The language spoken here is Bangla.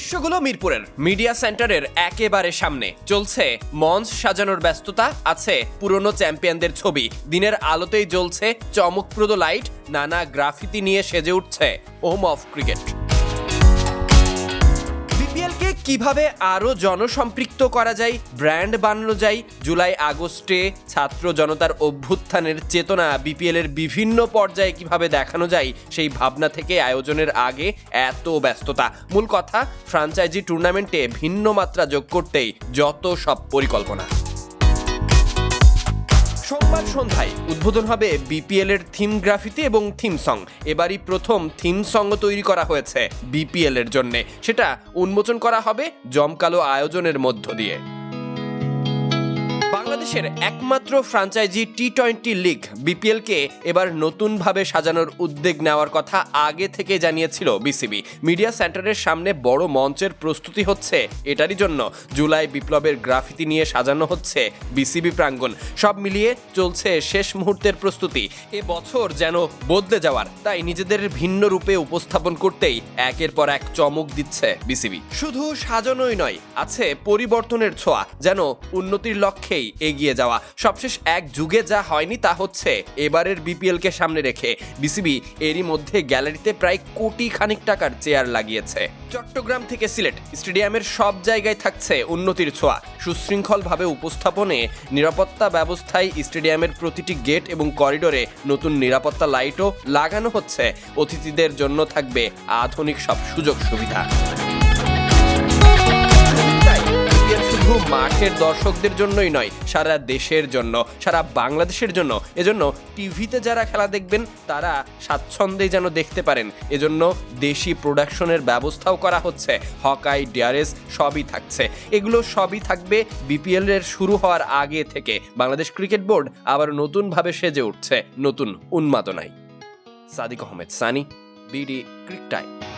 দৃশ্যগুলো মিরপুরের মিডিয়া সেন্টারের একেবারে সামনে। চলছে মঞ্চ সাজানোর ব্যস্ততা, আছে পুরনো চ্যাম্পিয়নদের ছবি। দিনের আলোতেই জ্বলছে চমকপ্রদ লাইট, নানা গ্রাফিতি নিয়ে সেজে উঠছে হোম অফ ক্রিকেট। কীভাবে আরও জনসম্পৃক্ত করা যায়, ব্র্যান্ড বানানো যায়, জুলাই আগস্টে ছাত্র জনতার অভ্যুত্থানের চেতনা, বিপিএল এর বিভিন্ন পর্যায়ে কীভাবে দেখানো যায়, সেই ভাবনা থেকে আয়োজনের আগে এত ব্যস্ততা। মূল কথা, ফ্রাঞ্চাইজি টুর্নামেন্টে ভিন্ন মাত্রা যোগ করতেই যত সব পরিকল্পনা। সোমবার সন্ধ্যায় উদ্বোধন হবে বিপিএল এর থিম গ্রাফিতি এবং থিম সং। এবারই প্রথম থিম সং তৈরি করা হয়েছে বিপিএল এর জন্য। সেটা উন্মোচন করা হবে জমকালো আয়োজনের মধ্য দিয়ে। বাংলাদেশের একমাত্র ফ্রাঞ্চাইজি টি টোয়েন্টি লিগ, বিপিএলকে এবার নতুনভাবে সাজানোর উদ্যোগ নেওয়ার কথা আগে থেকে জানিয়েছিল বিসিবি। মিডিয়া সেন্টারের সামনে বড় মঞ্চের প্রস্তুতি হচ্ছে এটারই জন্য। জুলাই বিপ্লবের গ্রাফিতি নিয়ে সাজানো হচ্ছে বিসিবি প্রাঙ্গণ। সব মিলিয়ে চলছে শেষ মুহূর্তের প্রস্তুতি। এ বছর যেন বদলে যাওয়ার, তাই নিজেদের ভিন্ন রূপে উপস্থাপন করতেই একের পর এক চমক দিচ্ছে বিসিবি। শুধু সাজানোই নয়, আছে পরিবর্তনের ছোঁয়া, যেন উন্নতির লক্ষ্যেই এগিয়ে যাওয়া। সবশেষ এক যুগে যা হয়নি তা হচ্ছে, এবারের বিপিএলকে সামনে রেখে বিসিবি এরই মধ্যে গ্যালারিতে প্রায় কোটি খানিক টাকার চেয়ার লাগিয়েছে। চট্টগ্রাম থেকে সিলেট স্টেডিয়ামের সব জায়গায় থাকছে উন্নতির ছোঁয়া। সুশৃঙ্খলভাবে উপস্থাপনে নিরাপত্তা ব্যবস্থায় স্টেডিয়ামের প্রতিটি গেট এবং করিডোরে নতুন নিরাপত্তা লাইটও লাগানো হচ্ছে। অতিথিদের জন্য থাকবে আধুনিক সব সুযোগ সুবিধা। মাঠের দর্শকদের জন্যই নয়, সারা দেশের জন্য, সারা বাংলাদেশের জন্য। এজন্য টিভিতে যারা খেলা দেখবেন, তারা স্বাচ্ছন্দ্যে যেন দেখতে পারেন। এজন্য দেশি প্রোডাকশনের ব্যবস্থাও করা হচ্ছে। হকাই, ডিআরএস সবই থাকছে। এগুলো সবই থাকবে বিপিএল এর শুরু হওয়ার আগে থেকে। বাংলাদেশ ক্রিকেট বোর্ড আবার নতুনভাবে সেজে উঠছে, নতুন উন্মাদনায়। Sadiq Ahmed, Sunny, BD, cric time.